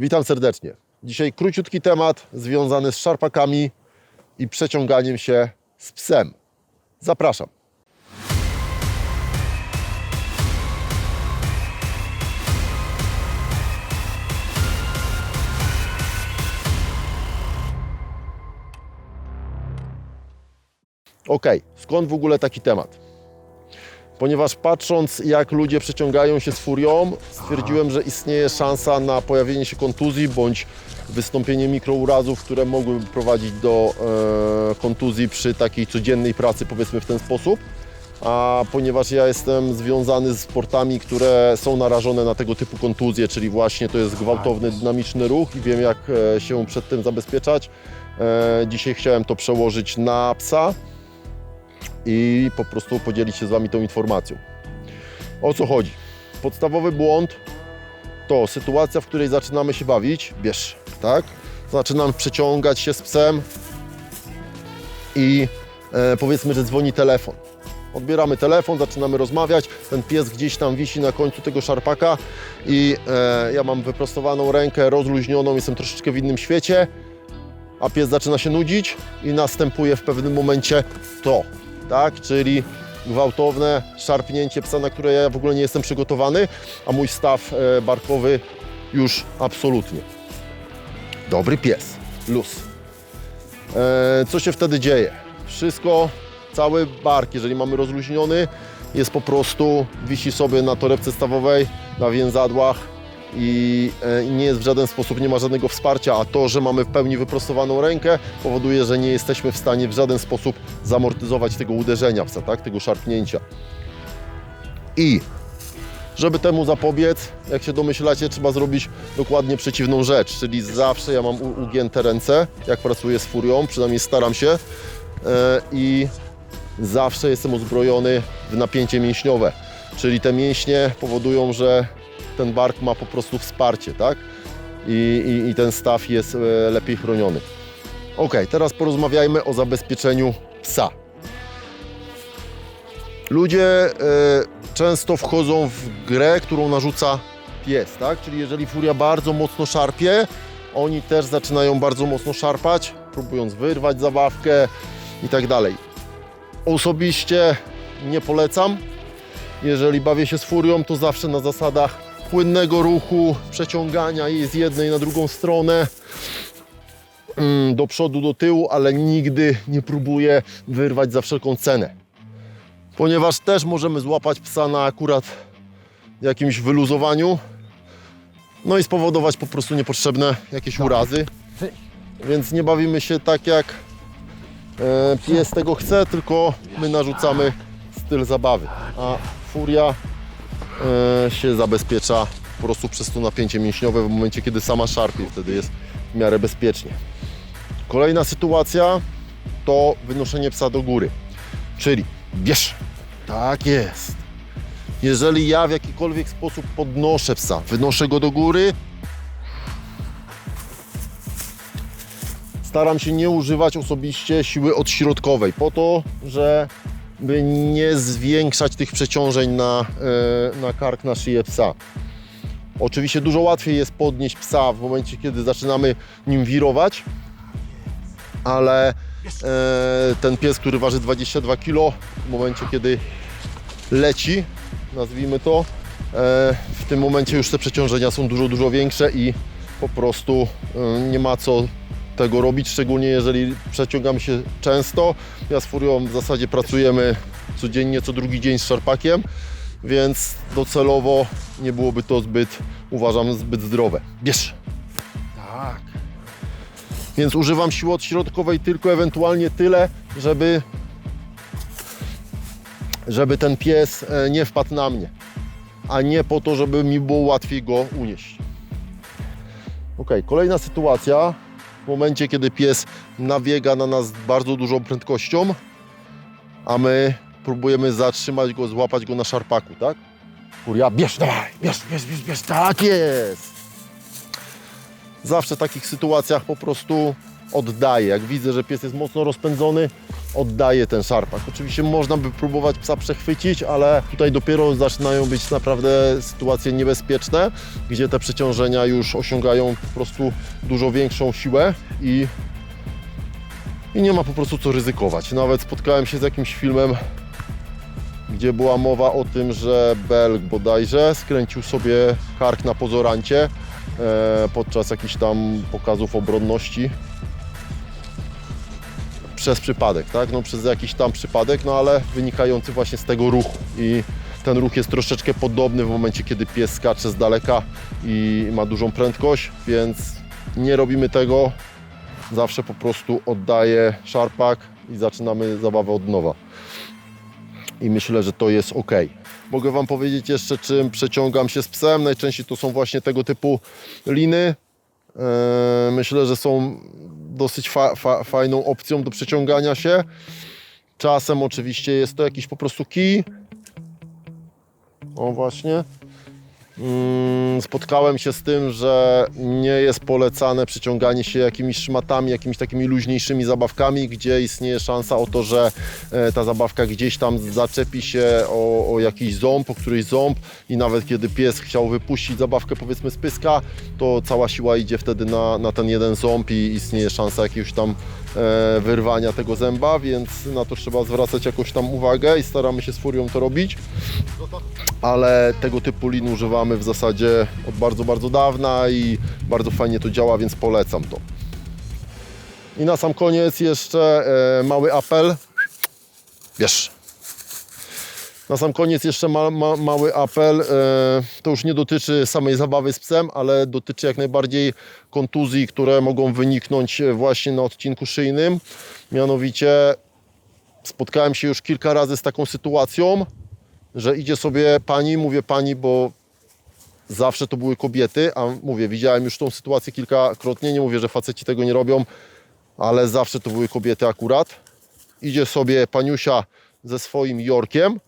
Witam serdecznie. Dzisiaj króciutki temat związany z szarpakami i przeciąganiem się z psem. Zapraszam. Ok, skąd w ogóle taki temat? Ponieważ patrząc, jak ludzie przeciągają się z furią, stwierdziłem, że istnieje szansa na pojawienie się kontuzji bądź wystąpienie mikrourazów, które mogłyby prowadzić do e, kontuzji przy takiej codziennej pracy, powiedzmy w ten sposób. A ponieważ ja jestem związany z sportami, które są narażone na tego typu kontuzje, czyli właśnie to jest gwałtowny, dynamiczny ruch i wiem, jak e, się przed tym zabezpieczać, e, dzisiaj chciałem to przełożyć na psa i po prostu podzielić się z Wami tą informacją. O co chodzi? Podstawowy błąd to sytuacja, w której zaczynamy się bawić, bierz, tak? Zaczynam przeciągać się z psem i e, powiedzmy, że dzwoni telefon. Odbieramy telefon, zaczynamy rozmawiać, ten pies gdzieś tam wisi na końcu tego szarpaka i e, ja mam wyprostowaną rękę, rozluźnioną, jestem troszeczkę w innym świecie, a pies zaczyna się nudzić i następuje w pewnym momencie to, tak? Czyli gwałtowne szarpnięcie psa, na które ja w ogóle nie jestem przygotowany, a mój staw e, barkowy już absolutnie. Dobry pies, luz. E, co się wtedy dzieje? Wszystko, cały bark, jeżeli mamy rozluźniony, jest po prostu, wisi sobie na torebce stawowej, na więzadłach i e, i nie jest w żaden sposób, nie ma żadnego wsparcia, a to, że mamy w pełni wyprostowaną rękę, powoduje, że nie jesteśmy w stanie w żaden sposób zamortyzować tego uderzenia tak? tego szarpnięcia. I żeby temu zapobiec, jak się domyślacie, trzeba zrobić dokładnie przeciwną rzecz, czyli zawsze ja mam ugięte ręce, jak pracuję z furią, przynajmniej staram się e, i zawsze jestem uzbrojony w napięcie mięśniowe, czyli te mięśnie powodują, że ten bark ma po prostu wsparcie, tak? I, i, i ten staw jest e, lepiej chroniony. Ok, teraz porozmawiajmy o zabezpieczeniu psa. Ludzie e, często wchodzą w grę, którą narzuca pies, tak? Czyli jeżeli furia bardzo mocno szarpie, oni też zaczynają bardzo mocno szarpać, próbując wyrwać zabawkę i tak dalej. Osobiście nie polecam. Jeżeli bawię się z furią, to zawsze na zasadach płynnego ruchu, przeciągania jej z jednej na drugą stronę, mm, do przodu, do tyłu, ale nigdy nie próbuję wyrwać za wszelką cenę. Ponieważ też możemy złapać psa na akurat jakimś wyluzowaniu, no i spowodować po prostu niepotrzebne jakieś urazy. Więc nie bawimy się tak jak e, pies tego chce, tylko my narzucamy styl zabawy. A furia się zabezpiecza po prostu przez to napięcie mięśniowe w momencie, kiedy sama szarpie. Wtedy jest w miarę bezpiecznie. Kolejna sytuacja to wynoszenie psa do góry. Czyli bierz. Tak jest. Jeżeli ja w jakikolwiek sposób podnoszę psa, wynoszę go do góry, staram się nie używać osobiście siły odśrodkowej, po to, żeby nie zwiększać tych przeciążeń na, e, na kark, na szyję psa. Oczywiście dużo łatwiej jest podnieść psa w momencie, kiedy zaczynamy nim wirować, ale e, ten pies, który waży 22 kg, w momencie, kiedy leci, nazwijmy to, e, w tym momencie już te przeciążenia są dużo, dużo większe i po prostu nie ma co tego robić, szczególnie jeżeli przeciągamy się często. Ja z furią w zasadzie pracujemy codziennie, co drugi dzień z szarpakiem, więc docelowo nie byłoby to zbyt, uważam, zbyt zdrowe. Bierz! Tak. Więc używam siły odśrodkowej tylko ewentualnie tyle, żeby żeby ten pies e, nie wpadł na mnie, a nie po to, żeby mi było łatwiej go unieść. Ok, kolejna sytuacja. W momencie, kiedy pies nabiega na nas bardzo dużą prędkością, a my próbujemy zatrzymać go, złapać go na szarpaku, tak? Furia, bierz, dawaj, bierz, bierz, bierz, bierz, tak jest! Zawsze w takich sytuacjach po prostu oddaję. Jak widzę, że pies jest mocno rozpędzony, oddaję ten szarpak. Oczywiście można by próbować psa przechwycić, ale tutaj dopiero zaczynają być naprawdę sytuacje niebezpieczne, gdzie te przeciążenia już osiągają po prostu dużo większą siłę i, i nie ma po prostu co ryzykować. Nawet spotkałem się z jakimś filmem, gdzie była mowa o tym, że Belg bodajże skręcił sobie kark na pozorancie e, podczas jakichś tam pokazów obronności przez przypadek, tak? No przez jakiś tam przypadek, no ale wynikający właśnie z tego ruchu i ten ruch jest troszeczkę podobny w momencie, kiedy pies skacze z daleka i ma dużą prędkość, więc nie robimy tego. Zawsze po prostu oddaję szarpak i zaczynamy zabawę od nowa. I myślę, że to jest ok. Mogę Wam powiedzieć jeszcze, czym przeciągam się z psem. Najczęściej to są właśnie tego typu liny. Eee, Myślę, że są dosyć fa fa fajną opcją do przeciągania się. Czasem oczywiście jest to jakiś po prostu kij. O właśnie. Mm, Spotkałem się z tym, że nie jest polecane przyciąganie się jakimiś szmatami, jakimiś takimi luźniejszymi zabawkami, gdzie istnieje szansa o to, że e, ta zabawka gdzieś tam zaczepi się o, o jakiś ząb, o któryś ząb i nawet kiedy pies chciał wypuścić zabawkę powiedzmy z pyska, to cała siła idzie wtedy na, na ten jeden ząb i istnieje szansa jakiegoś tam wyrwania tego zęba, więc na to trzeba zwracać jakąś tam uwagę i staramy się z furią to robić ale tego typu lin używamy w zasadzie od bardzo, bardzo dawna i bardzo fajnie to działa, więc polecam to. I na sam koniec jeszcze e, mały apel. Wiesz. Na sam koniec jeszcze ma, ma, mały apel. E, to już nie dotyczy samej zabawy z psem, ale dotyczy jak najbardziej kontuzji, które mogą wyniknąć właśnie na odcinku szyjnym. Mianowicie spotkałem się już kilka razy z taką sytuacją, że idzie sobie pani, mówię pani, bo zawsze to były kobiety, a mówię, widziałem już tą sytuację kilkakrotnie, nie mówię, że faceci tego nie robią, ale zawsze to były kobiety akurat. Idzie sobie paniusia ze swoim Jorkiem,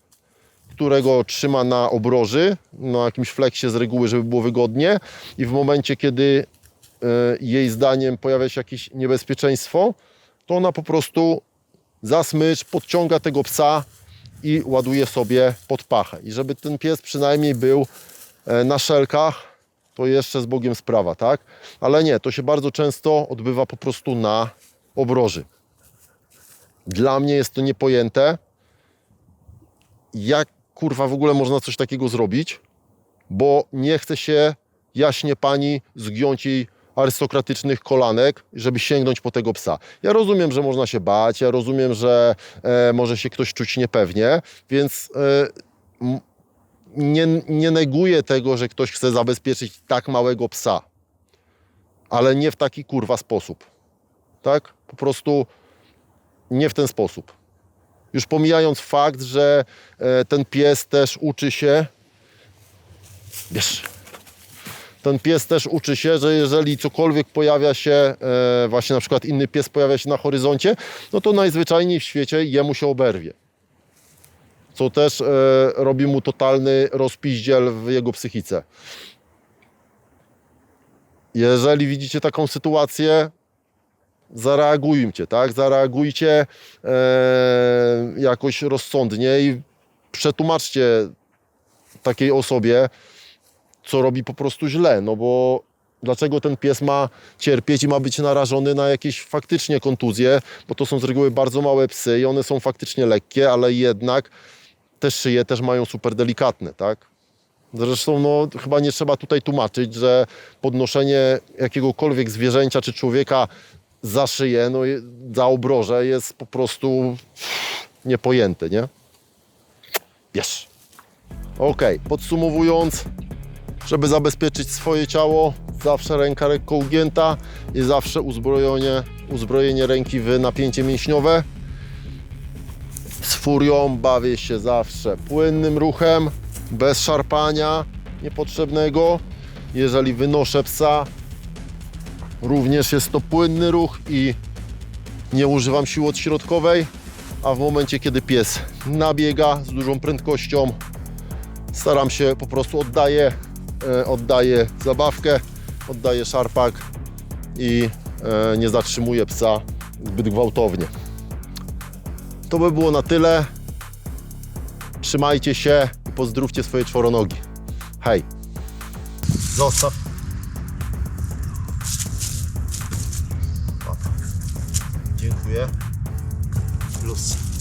którego trzyma na obroży, na jakimś fleksie z reguły, żeby było wygodnie i w momencie, kiedy e, jej zdaniem pojawia się jakieś niebezpieczeństwo, to ona po prostu za smycz podciąga tego psa i ładuje sobie pod pachę. I żeby ten pies przynajmniej był e, na szelkach, to jeszcze z Bogiem sprawa, tak? Ale nie, to się bardzo często odbywa po prostu na obroży. Dla mnie jest to niepojęte. Jak kurwa w ogóle można coś takiego zrobić? Bo nie chce się jaśnie pani zgiąć jej arystokratycznych kolanek, żeby sięgnąć po tego psa. Ja rozumiem, że można się bać, ja rozumiem, że e, może się ktoś czuć niepewnie, więc e, nie, nie neguję tego, że ktoś chce zabezpieczyć tak małego psa, ale nie w taki kurwa sposób. Tak? Po prostu nie w ten sposób. Już pomijając fakt, że e, ten pies też uczy się, wiesz, ten pies też uczy się, że jeżeli cokolwiek pojawia się, e, właśnie na przykład inny pies pojawia się na horyzoncie, no to najzwyczajniej w świecie jemu się oberwie. Co też e, robi mu totalny rozpiździel w jego psychice. Jeżeli widzicie taką sytuację, zareagujcie, tak? Zareagujcie jakoś rozsądnie i przetłumaczcie takiej osobie, co robi po prostu źle, no bo dlaczego ten pies ma cierpieć i ma być narażony na jakieś faktycznie kontuzje, bo to są z reguły bardzo małe psy i one są faktycznie lekkie, ale jednak te szyje też mają super delikatne, tak? Zresztą no, chyba nie trzeba tutaj tłumaczyć, że podnoszenie jakiegokolwiek zwierzęcia czy człowieka za szyję, no, za obroże jest po prostu niepojęte, nie? Wiesz. Okej, podsumowując, żeby zabezpieczyć swoje ciało, zawsze ręka lekko ugięta i zawsze uzbrojenie, uzbrojenie ręki w napięcie mięśniowe. Z furią bawię się zawsze płynnym ruchem, bez szarpania niepotrzebnego. Jeżeli wynoszę psa, również jest to płynny ruch i nie używam siły odśrodkowej, a w momencie, kiedy pies nabiega z dużą prędkością, staram się po prostu oddaję, e, oddaję zabawkę, oddaję szarpak i e, nie zatrzymuje psa zbyt gwałtownie. To by było na tyle. Trzymajcie się i pozdrówcie swoje czworonogi. Hej! Zostaw. Dziękuję. Plus.